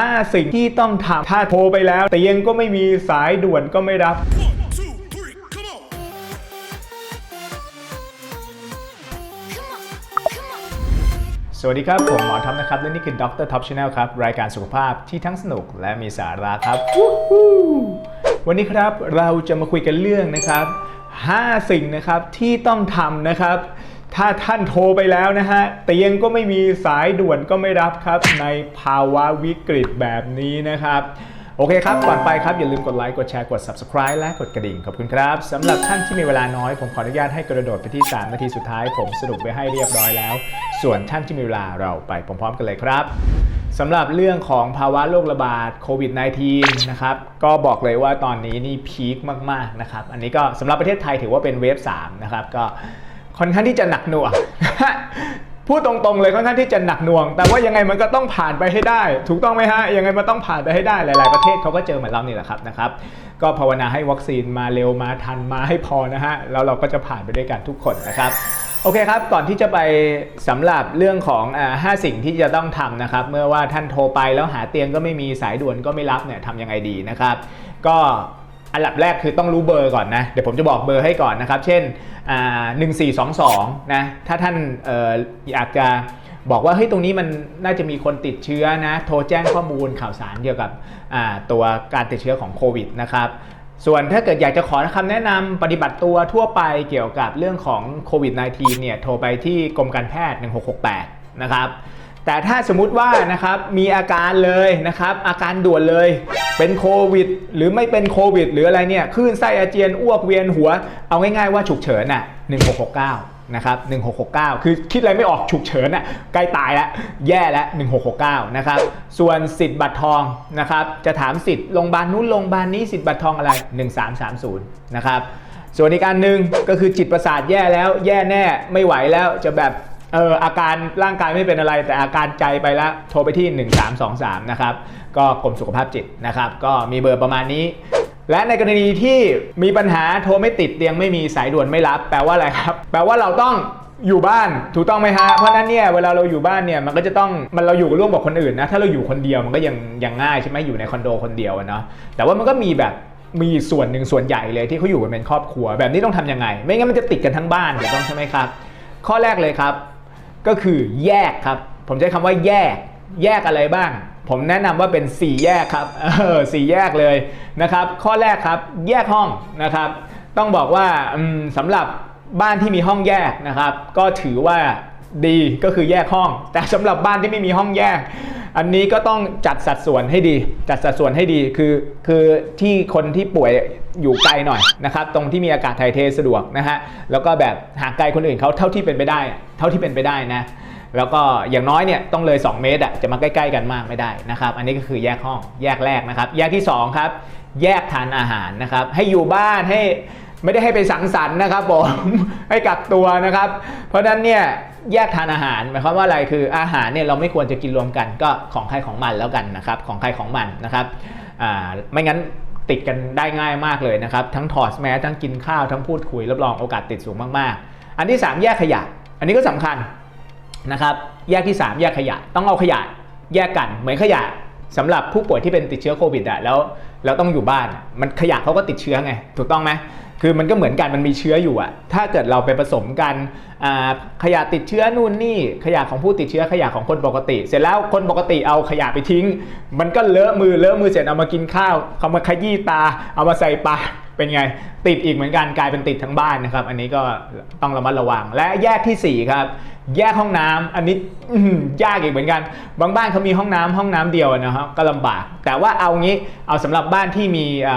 5 สิ่งที่ต้องทำถ้าโทรไปแล้ว เตียงก็ไม่มีสายด่วนก็ไม่รับสวัสดีครับ ผมหมอท็อปนะครับ และนี่คือด็อกเตอร์ท็อปชาแนลครับ รายการสุขภาพที่ทั้งสนุกและมีสาระครับ วันนี้ครับเราจะมาคุยกันเรื่องนะครับ 5 สิ่งนะครับที่ต้องทำนะครับ ถ้าท่านโทรไปแล้วนะฮะ เตียงก็ไม่มีสายด่วนก็ไม่รับครับ ในภาวะวิกฤตแบบนี้นะครับ โอเคครับ ก่อนไปครับ อย่าลืมกดไลค์ กดแชร์ กด subscribe และกดกระดิ่ง ขอบคุณครับสำหรับท่านที่มีเวลาน้อย ผมขออนุญาตให้กระโดดไปที่ 3 นาทีสุดท้าย ผมสรุปไว้ให้เรียบร้อยแล้ว ส่วนท่านที่มีเวลาเราไปพร้อมๆกันเลยครับสำหรับเรื่องของภาวะโรคระบาดโควิด -19 นะครับ ก็บอกเลยว่าตอนนี้นี่พีคมากๆนะครับ อันนี้ก็สำหรับประเทศไทยถือว่าเป็นเวฟ3นะครับ ก็ ค่อนข้างที่จะหนักหน่วงพูดตรงๆเลยค่อนข้างที่จะหนักหน่วง แต่ว่ายังไงมันก็ต้องผ่านไปให้ได้ ถูกต้องไหมฮะ ยังไงมันต้องผ่านไปให้ได้ หลาย ๆ ประเทศเขาก็เจอเหมือนเรานี่แหละครับนะครับ ก็ภาวนาให้วัคซีนมาเร็วมาทันมาให้พอนะฮะ แล้วเราก็จะผ่านไปด้วยกันทุกคนนะครับ โอเคครับ ก่อนที่จะไปสำหรับเรื่องของห้าสิ่งที่จะต้องทำนะครับ เมื่อว่าท่านโทรไปแล้วหาเตียงก็ไม่มีสายด่วนก็ไม่รับเนี่ยทำยังไงดีนะครับ ก็ อันดับแรกคือต้องรู้เบอร์ก่อนนะ เดี๋ยวผมจะบอกเบอร์ให้ก่อนนะครับ เช่นอ่า1422นะ ถ้าท่านอออยากจะบอกว่าเฮ้ยตรงนี้มันน่าจะมีคนติดเชื้อนะ โทรแจ้งข้อมูลข่าวสารเกี่ยวกับอ่าตัวการติดเชื้อของโควิดนะครับ ส่วนถ้าเกิดอยากจะขอคำแนะนำปฏิบัติตัวทั่วไปเกี่ยวกับเรื่องของโควิด -19 เนี่ย โทรไปที่กรมการแพทย์ 1668 นะครับ แต่ถ้าสมมุติว่านะครับมีอาการเลยนะครับอาการด่วนเลยเป็นโควิด หรือไม่เป็นโควิด หรืออะไรเนี่ยคลื่นไส้อาเจียนอ้วกเวียนหัว เอาง่ายๆว่าฉุกเฉินอะ1669นะครับ1669 คือคิดอะไรไม่ออกฉุกเฉินอะใกล้ตายแล้วแย่แล้ว1669นะครับส่วนสิทธิ์บัตรทองนะครับจะถามสิทธิ์โรงพยาบาลนู้นโรงพยาบาลนี้สิทธิ์บัตรทองอะไร 1330นะครับส่วนอีกการหนึ่งก็คือจิตประสาทแย่แล้วแย่แน่ไม่ไหวแล้วจะแบบ เอออาการร่างกายไม่เป็นอะไรแต่อาการใจไปแล้วโทรไปที่ 1323 นะครับก็กรมสุขภาพจิตนะครับ ก็มีเบอร์ประมาณนี้ และในกรณีที่มีปัญหาโทรไม่ติดเตียงไม่มีสายด่วนไม่รับ แปลว่าอะไรครับ แปลว่าเราต้องอยู่บ้านถูกต้องไหมฮะเพราะนั้นเนี่ยเวลาเราอยู่บ้านเนี่ยมันก็จะต้องมันเราอยู่ร่วมกับคนอื่นนะถ้าเราอยู่คนเดียวมันก็ยังยังง่ายใช่ไหมอยู่ในคอนโดคนเดียวเนาะแต่ว่ามันก็มีแบบมีส่วนหนึ่งส่วนใหญ่เลยที่เขาอยู่กันเป็นครอบครัว แบบนี้ต้องทำยังไง ไม่งั้นมันจะติดกันทั้งบ้านถูกต้องใช่ไหมครับ ข้อแรกเลยครับ ก็คือแยกครับ ผมใช้คำว่าแยก แยกอะไรบ้าง ผมแนะนำว่าเป็น 4 แยกครับเออสี่แยกเลยนะครับ ข้อแรกครับ แยกห้องนะครับ ต้องบอกว่าสำหรับบ้านที่มีห้องแยกนะครับ ก็ถือว่าดีก็คือแยกห้อง แต่สำหรับบ้านที่ไม่มีห้องแยก อันนี้ก็ต้องจัดสัดส่วนให้ดี จัดสัดส่วนให้ดีคือคือที่คนที่ป่วย อยู่ไกลหน่อยนะครับตรงที่มีอากาศถ่ายเทสะดวกนะฮะแล้วก็แบบห่างไกลคนอื่นเขาเท่าที่เป็นไปได้ เท่าที่เป็นไปได้นะแล้วก็อย่างน้อยเนี่ยต้องเลย 2 เมตรอะจะมาใกล้ๆกันมากไม่ได้นะครับอันนี้ก็คือแยกห้องแยกแรกนะครับ แยกที่ 2 ครับ แยกทานอาหารนะครับ ให้อยู่บ้านให้ไม่ได้ให้ไปสังสรรค์นะครับผมให้กักตัวนะครับ เพราะฉะนั้นเนี่ยแยกทานอาหารหมายความว่าอะไรคืออาหารเนี่ยเราไม่ควรจะกินรวมกันก็ของใครของมันแล้วกันนะครับของใครของมันนะครับอ่าไม่งั้น ติดกันได้ง่ายมากเลยนะครับ ทั้งถอดแมสทั้งกินข้าวทั้งพูดคุยรับรองโอกาสติดสูงมากๆ อันที่ 3 แยกขยะ อันนี้ก็สำคัญนะครับแยกที่ 3 แยกขยะ ต้องเอาขยะแยกกันเหมือนขยะสำหรับผู้ป่วยที่เป็นติดเชื้อโควิดอะแล้วแล้วต้องอยู่บ้านมันขยะเขาก็ติดเชื้อไง ถูกต้องไหม คือมันก็เหมือนกันมันมีเชื้ออยู่อะถ้าเกิดเราไปผสมกันขยะติดเชื้อนู่นนี่ ขยะของผู้ติดเชื้อขยะของคนปกติ เสร็จแล้วคนปกติเอาขยะไปทิ้ง มันก็เลอะมือเลอะมือเสร็จเอามากินข้าวเอามาขยี้ตา เอามาใส่ปากเป็นไง ติดอีกเหมือนกันกลายเป็นติดทั้งบ้านนะครับ อันนี้ก็ต้องระมัดระวัง และแยกที่สี่ครับแยกห้องน้ำอันนี้ยากอีกเหมือนกัน บางบ้านเขามีห้องน้ำห้องน้ำเดียวนะครับก็ลำบาก แต่ว่าเอางี้เอาสำหรับบ้านที่มีอ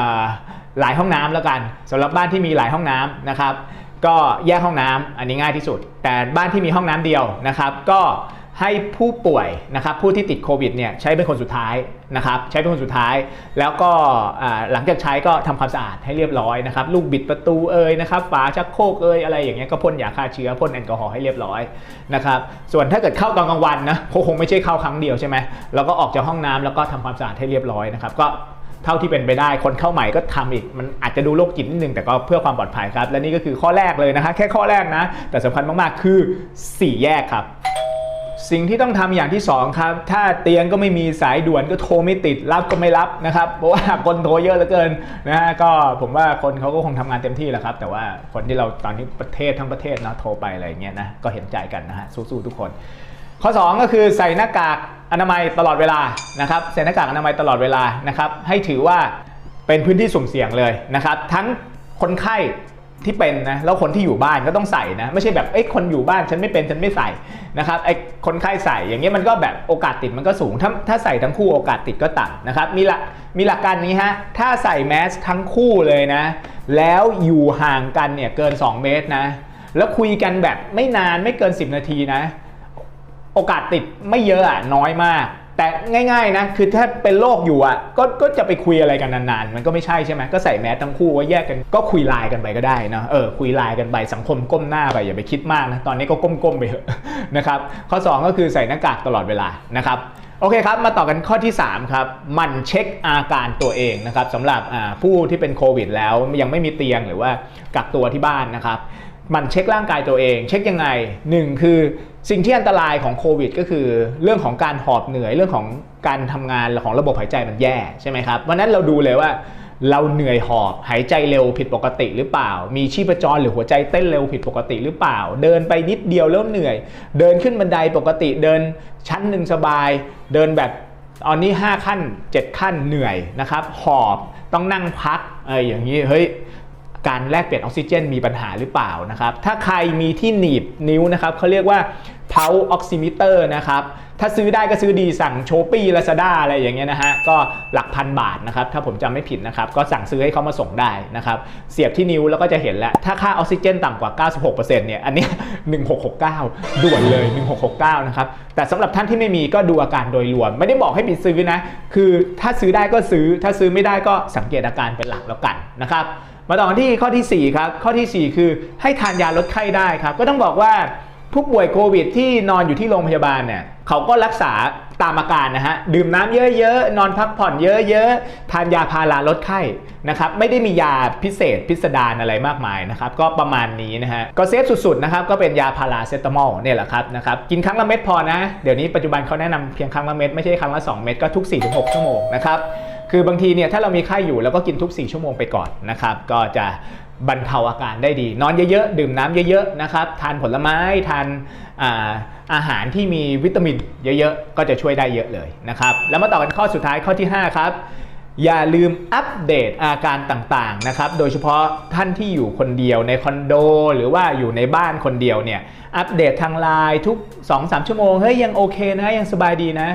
หลายห้องน้ำแล้วกันสำหรับบ้านที่มีหลายห้องน้ำนะครับ ก็แยกห้องน้ำอันนี้ง่ายที่สุด แต่บ้านที่มีห้องน้ำเดียวนะครับ ก็ให้ผู้ป่วยนะครับผู้ที่ติดโควิดเนี่ยใช้เป็นคนสุดท้ายนะครับใช้เป็นคนสุดท้าย แล้วก็หลังจากใช้ก็ทำความสะอาดให้เรียบร้อยนะครับลูกบิดประตูเอ่ยนะครับฝาชักโครกเอ่ยอะไรอย่างเงี้ยก็พ่นยาฆ่าเชื้อพ่นแอลกอฮอล์ให้เรียบร้อยนะครับส่วนถ้าเกิดเข้าตอนกลางวันนะคงคงไม่ใช่เข้าครั้งเดียวใช่ไหมแล้วก็ออกจากห้องน้ำแล้วก็ทำความสะอาดให้เรียบร้อยนะครับก็ เท่าที่เป็นไปได้คนเข้าใหม่ก็ทำอีก มันอาจจะดูโรคจิตนิดนึงแต่ก็เพื่อความปลอดภัยครับ และนี่ก็คือข้อแรกเลยนะคะแค่ข้อแรกนะ แต่สำคัญมากๆคือ 4 แยกครับสิ่งที่ต้องทำอย่างที่สองครับ ถ้าเตียงก็ไม่มีสายด่วนก็โทรไม่ติด รับก็ไม่รับนะครับ เพราะว่าคนโทรเยอะเหลือเกินนะฮะก็ผมว่าคนเขาก็คงทำงานเต็มที่แหละครับ แต่ว่าคนที่เราตอนนี้ประเทศทั้งประเทศเนาะโทรไปอะไรเงี้ยนะก็เห็นใจกันนะฮะสู้ๆทุกคน ข้อ 2 ก็คือใส่หน้ากากอนามัยตลอดเวลานะครับใส่หน้ากากอนามัยตลอดเวลานะครับให้ถือว่าเป็นพื้นที่สุ่มเสี่ยงเลยนะครับทั้งคนไข้ที่เป็นนะแล้วคนที่อยู่บ้านก็ต้องใส่นะไม่ใช่แบบเอ้ยคนอยู่บ้านฉันไม่เป็นฉันไม่ใส่นะครับไอ้คนไข้ใส่อย่างเงี้ยมันก็แบบโอกาสติดมันก็สูง ถ้าถ้าใส่ทั้งคู่โอกาสติดก็ต่ำนะครับมีหลักมีหลักการนี้ฮะถ้าใส่แมสทั้งคู่เลยนะ แล้วอยู่ห่างกันเนี่ยเกิน 2 เมตรนะ แล้วคุยกันแบบไม่นานไม่เกิน 10 นาทีนะ โอกาสติดไม่เยอะอะน้อยมาก แต่ง่ายๆนะ คือถ้าเป็นโรคอยู่อะก็ก็จะไปคุยอะไรกันนานๆ มันก็ไม่ใช่ใช่ไหมก็ใส่แมสทั้งคู่ไว้แยกกันก็คุยไลน์กันไปก็ได้เนะเออคุยไลน์กันไปสังคมก้มหน้าไปอย่าไปคิดมากนะตอนนี้ก็ก้มๆไปเถอะนะครับข้อ 2 ก็คือใส่หน้ากากตลอดเวลานะครับโอเคครับ มาต่อกันข้อที่ 3 ครับ มันเช็คอาการตัวเองนะครับสำหรับผู้ที่เป็นโควิดแล้วยังไม่มีเตียงหรือว่ากักตัวที่บ้านนะครับ มันเช็คร่างกายตัวเอง เช็คยังไงหนึ่งคือสิ่งที่อันตรายของโควิด ก็คือเรื่องของการหอบเหนื่อยเรื่องของการทำงานของระบบหายใจมันแย่ใช่ไหมครับวันนั้นเราดูเลยว่าเราเหนื่อยหอบหายใจเร็วผิดปกติหรือเปล่า มีชีพจรหรือหัวใจเต้นเร็วผิดปกติหรือเปล่า เดินไปนิดเดียวแล้วเหนื่อย เดินขึ้นบันไดปกติเดินชั้นหนึ่งสบาย เดินแบบตอนนี้ 5 ขั้น 7 ขั้นเหนื่อยนะครับหอบต้องนั่งพักเอออย่างนี้เฮ้ย การแลกเปลี่ยนออกซิเจนมีปัญหาหรือเปล่านะครับ ถ้าใครมีที่หนีบนิ้วนะครับเขาเรียกว่า pulse oximeter นะครับ ถ้าซื้อได้ก็ซื้อดีสั่งโชปี้ลาซาด้าอะไรอย่างเงี้ยนะฮะ ก็หลักพันบาทนะครับ ถ้าผมจำไม่ผิดนะครับ ก็สั่งซื้อให้เขามาส่งได้นะครับ เสียบที่นิ้วแล้วก็จะเห็นแล้ว ถ้าค่าออกซิเจนต่ำกว่า 96%เนี่ย อันนี้1669 ด่วนเลย 1669 นะครับ แต่สำหรับท่านที่ไม่มีก็ดูอาการโดยรวม ไม่ได้บอกให้ไปซื้อนะ คือถ้าซื้อได้ก็ซื้อ ถ้าซื้อไม่ได้ก็สังเกตอาการเป็นหลักแล้วกันนะครับ มาต่อกันที่ข้อทีสี่4 ครับ ข้อทีสี่ 4 คือให้ทานยาลดไข้ได้ครับ ก็ต้องบอกว่าผู้ป่วยโควิดที่นอนอยู่ที่โรงพยาบาลเนี่ยเขาก็รักษาตามอาการนะฮะ ดื่มน้ำเยอะๆ นอนพักผ่อนเยอะๆ ทานยาพาราลดไข้นะครับ ไม่ได้มียาพิเศษพิสดารอะไรมากมายนะครับ ก็ประมาณนี้นะฮะ ก็เซฟสุดๆนะครับ ก็เป็นยาพาราเซตามอลเนี่ยแหละครับนะครับ กินครั้งละเม็ดพอนะ เดี๋ยวนี้ปัจจุบันเขาแนะนำเพียงครั้งละเม็ดไม่ใช่ครั้งละ 2 เม็ดก็ทุก 4-6 ชั่วโมงนะครับ คือบางทีเนี่ยถ้าเรามีไข้อยู่แล้วก็กินทุก 4 ชั่วโมงไปก่อนนะครับก็จะบรรเทาอาการได้ดี นอนเยอะๆ ดื่มน้ำเยอะๆนะครับทานผลไม้ทานอาอาหารที่มีวิตามินเยอะๆ ก็จะช่วยได้เยอะเลยนะครับแล้วมาต่อกันข้อสุดท้ายข้อที่ 5 ครับอย่าลืมอัปเดตอาการต่างๆนะครับ โดยเฉพาะท่านที่อยู่คนเดียวในคอนโด หรือว่าอยู่ในบ้านคนเดียวเนี่ย อัปเดตทางไลน์ทุก 2-3 ชั่วโมง เฮ้ยยังโอเคนะยังสบายดีนะ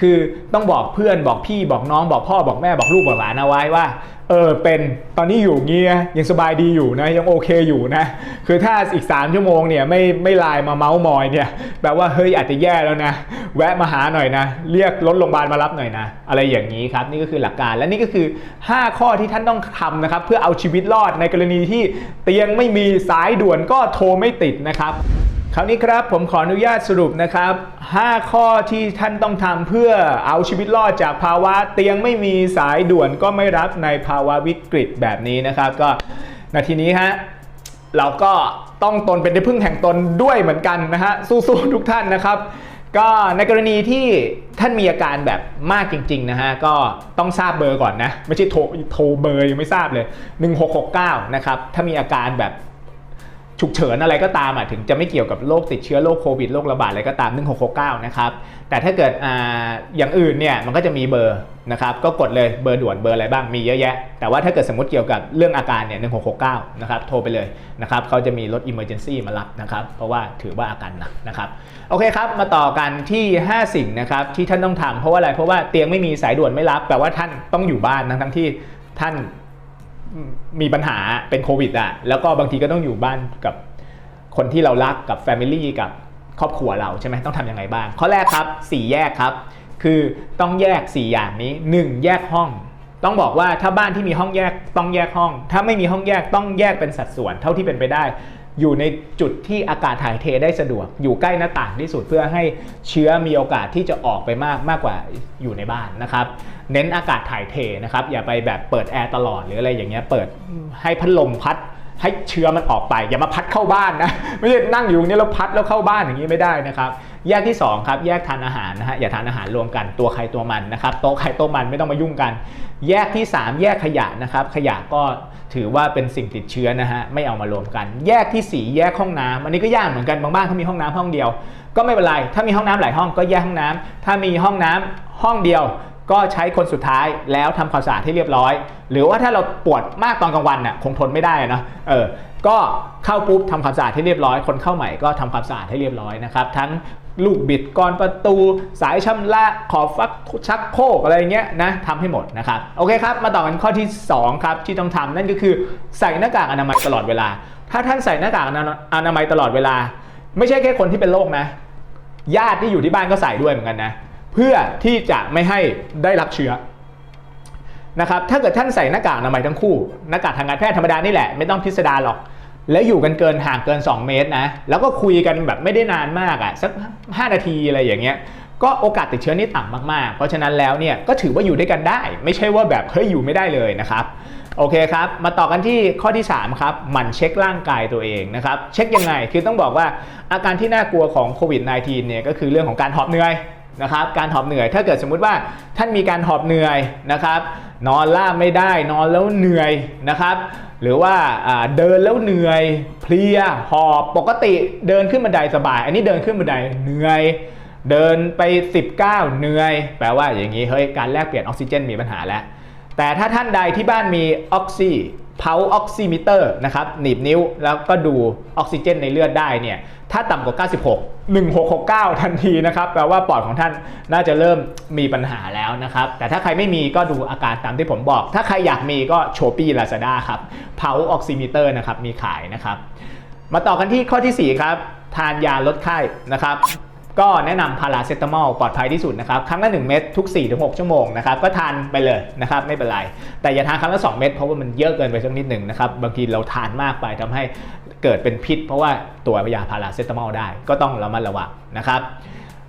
คือต้องบอกเพื่อนบอกพี่บอกน้องบอกพ่อบอกแม่บอกลูกบอกหลานเอาไว้ว่าเออเป็นตอนนี้อยู่เงี้ยยังสบายดีอยู่นะยังโอเคอยู่นะ คือถ้าอีก 3 ชั่วโมงเนี่ยไม่ไม่ไลน์มาเมาส์มอยเนี่ยแปลว่าเฮ้ยอาจจะแย่แล้วนะ แวะมาหาหน่อยนะ เรียกรถโรงพยาบาลมารับหน่อยนะ อะไรอย่างนี้ครับ นี่ก็คือหลักการและนี่ก็คือ 5 ข้อที่ท่านต้องทำนะครับ เพื่อเอาชีวิตรอดในกรณีที่เตียงไม่มีสายด่วนก็โทรไม่ติดนะครับ คราวนี้ครับผมขออนุญาตสรุปนะครับ 5 ข้อที่ท่านต้องทำเพื่อเอาชีวิตรอดจากภาวะเตียงไม่มีสายด่วนก็ไม่รับในภาวะวิกฤตแบบนี้นะครับ ก็นาทีนี้ฮะเราก็ต้องตนเป็นที่พึ่งแห่งตนด้วยเหมือนกันนะฮะสู้ๆทุกท่านนะครับ ก็ในกรณีที่ท่านมีอาการแบบมากจริงๆนะฮะก็ต้องทราบเบอร์ก่อนนะ ไม่ใช่โทรโทรเบอร์ยังไม่ทราบเลย 1669นะครับถ้ามีอาการแบบ ฉุกเฉินอะไรก็ตามอะถึงจะไม่เกี่ยวกับโรคติดเชื้อโรคโควิดโรคระบาดอะไรก็ตาม 1669 นะครับ แต่ถ้าเกิดออย่างอื่นเนี่ยมันก็จะมีเบอร์นะครับก็กดเลยเบอร์ด่วนเบอร์อะไรบ้างมีเยอะแยะ แต่ว่าถ้าเกิดสมมติเกี่ยวกับเรื่องอาการเนี่ย 1669 นะครับโทรไปเลยนะครับเขาจะมีรถ emergency มารับนะครับเพราะว่าถือว่าอาการหนักนะครับโอเคครับมาต่อกันที่ 5 สิ่งนะครับที่ท่านต้องทำเพราะว่าอะไรเพราะว่าเตียงไม่มีสายด่วนไม่รับแปลว่าท่านต้องอยู่บ้านทั้งทั้งที่ท่าน มีปัญหาเป็นโควิดอะแล้วก็บางทีก็ต้องอยู่บ้านกับคนที่เรารักกับแฟมิลี่กับครอบครัวเราใช่ไหมต้องทำยังไงบ้าง ข้อแรกครับ 4 แยกครับ คือต้องแยก 4 อย่างนี้ 1. แยกห้อง ต้องบอกว่าถ้าบ้านที่มีห้องแยกต้องแยกห้อง ถ้าไม่มีห้องแยกต้องแยกเป็นสัดส่วน เท่าที่เป็นไปได้ อยู่ในจุดที่อากาศถ่ายเทได้สะดวก อยู่ใกล้หน้าต่างที่สุดเพื่อให้เชื้อมีโอกาสที่จะออกไปมากมากกว่าอยู่ในบ้านนะครับ เน้นอากาศถ่ายเทนะครับ อย่าไปแบบเปิดแอร์ตลอดหรืออะไรอย่างเงี้ยเปิดให้พัดลมพัด ให้เชื้อมันออกไป อย่ามาพัดเข้าบ้านนะ ไม่ใช่นั่งอยู่ตรงนี้แล้วพัดแล้วเข้าบ้านอย่างนี้ไม่ได้นะครับ แยกที่สองครับแยกทานอาหารนะฮะอย่าทานอาหารรวมกันตัวใครตัวมันนะครับโต๊ะใครโต๊ะมันไม่ต้องมายุ่งกัน แยกที่สามแยกขยะนะครับขยะก็ถือว่าเป็นสิ่งติดเชื้อนะฮะไม่เอามารวมกัน แยกที่สี่แยกห้องน้ำอันนี้ก็ยากเหมือนกันบางบ้านเขามีห้องน้ำห้องเดียว ก็ไม่เป็นไรถ้ามีห้องน้ำหลายห้องก็แยกห้องน้ำถ้ามีห้องน้ำห้องเดียว ก็ใช้คนสุดท้ายแล้วทำความสะอาดให้เรียบร้อย หรือว่าถ้าเราปวดมากตอนกลางวันน่ะคงทนไม่ได้นะเออก็เข้าปุ๊บทำความสะอาดให้เรียบร้อย คนเข้าใหม่ก็ทำความสะอาดให้เรียบร้อยนะครับทั้งลูกบิดกรอนประตูสายชำระขอบฟักชักโคกอะไรเงี้ยนะทำให้หมดนะครับโอเคครับ มาต่อกันข้อที่สองครับที่ต้องทำนั่นก็คือใส่หน้ากากอนามัยตลอดเวลา ถ้าท่านใส่หน้ากากอนามัยตลอดเวลา ไม่ใช่แค่คนที่เป็นโรคนะ ญาติที่อยู่ที่บ้านก็ใส่ด้วยเหมือนกันนะ เพื่อที่จะไม่ให้ได้รับเชื้อนะครับถ้าเกิดท่านใส่หน้ากากอนามัยทั้งคู่หน้ากากทางการแพทย์ธรรมดานี่แหละไม่ต้องพิสดารหรอก แล้วอยู่กันเกินห่างเกิน 2 เมตรนะแล้วก็คุยกันแบบไม่ได้นานมากอะ่ะสัก 5 นาทีอะไรอย่างเงี้ยก็โอกาสติดเชื้อนี่ต่ำมากๆ เพราะฉะนั้นแล้วเนี่ยก็ถือว่าอยู่ด้วยกันได้ ไม่ใช่ว่าแบบเฮ้ยอยู่ไม่ได้เลยนะครับโอเคครับ มาต่อกันที่ข้อที่ 3 ครับ หมั่นเช็คร่างกายตัวเองนะครับ เช็คยังไง คือต้องบอกว่าอาการที่น่ากลัวของโควิด -19 เนี่ยก็คือเรื่องของการหอบเหนื่อย นะครับการหอบเหนื่อยถ้าเกิดสมมุติว่าท่านมีการหอบเหนื่อยนะครับ นอนล่าไม่ได้นอนแล้วเหนื่อยนะครับ หรือว่าเดินแล้วเหนื่อย เพลียหอบปกติเดินขึ้นบันไดสบาย อันนี้เดินขึ้นบันไดเหนื่อย เดินไป 19 เหนื่อย แปลว่าอย่างนี้เฮ้ยการแลกเปลี่ยนออกซิเจนมีปัญหาแล้ว แต่ถ้าท่านใดที่บ้านมีออกซิ เพาออกซิมิเตอร์นะครับหนีบนิ้วแล้วก็ดูออกซิเจนในเลือดได้เนี่ยถ้าต่ำกว่า 96 1669 ทันทีนะครับแปลว่าปอดของท่านน่าจะเริ่มมีปัญหาแล้วนะครับ แต่ถ้าใครไม่มีก็ดูอาการตามที่ผมบอก ถ้าใครอยากมีก็โชปี้ลาซาด้าครับเพาออกซิมิเตอร์นะครับมีขายนะครับ มาต่อกันที่ข้อทีสี่4 ครับ ทานยาลดไข้นะครับ ก็แนะนำพาราเซตามอลปลอดภัยที่สุดนะครับ ครั้งละ 1 เม็ดทุก 4-6 ชั่วโมงนะครับ ก็ทานไปเลยนะครับ ไม่เป็นไร แต่อย่าทานครั้งละ 2 เม็ดเพราะว่ามันเยอะเกินไปสักนิดหนึ่งนะครับ บางทีเราทานมากไปทำให้เกิดเป็นพิษ เพราะว่าตัวยาพาราเซตามอลได้ก็ต้องระมัดระวังนะครับ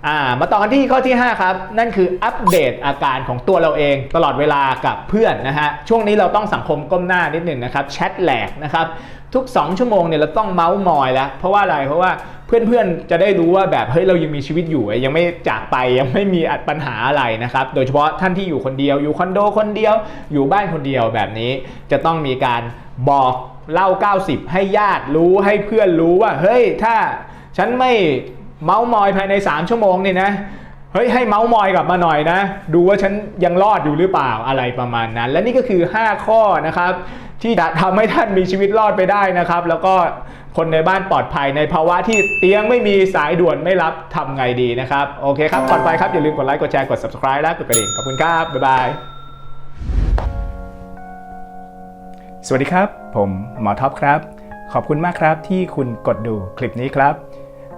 อ่ามาต่อกันที่ข้อที่ 5 ครับ นั่นคืออัปเดตอาการของตัวเราเองตลอดเวลากับเพื่อนนะฮะ ช่วงนี้เราต้องสังคมก้มหน้านิดหนึ่งนะครับ แชทแหลกนะครับ ทุก 2 ชั่วโมงเนี่ยเราต้องเมาส์มอยแล้ว เพราะว่าอะไร เพราะว่าเพื่อนๆ จะได้รู้ว่าแบบเฮ้ยเรายังมีชีวิตอยู่ ยังไม่จากไปยังไม่มีปัญหาอะไรนะครับ โดยเฉพาะท่านที่อยู่คนเดียว อยู่คอนโดคนเดียว อยู่บ้านคนเดียวแบบนี้จะต้องมีการบอกเล่า 90 ให้ญาติรู้ให้เพื่อนรู้ว่าเฮ้ยถ้าฉันไม่ เมาส์มอยภายใน 3 ชั่วโมงเนี่ยนะเฮ้ยให้เมาส์มอยกลับมาหน่อยนะ ดูว่าฉันยังรอดอยู่หรือเปล่าอะไรประมาณนั้น และนี่ก็คือ 5 ข้อนะครับ ที่จะทำให้ท่านมีชีวิตรอดไปได้นะครับ แล้วก็คนในบ้านปลอดภัยในภาวะที่เตียงไม่มีสายด่วนไม่รับทำไงดีนะครับ โอเคครับก่อนไปครับอย่าลืมกดไลค์กดแชร์กด subscribe และกดกระดิ่งขอบคุณครับ บ๊ายบาย สวัสดีครับ ผมหมอท็อปครับ ขอบคุณมากครับที่คุณกดดูคลิปนี้ครับ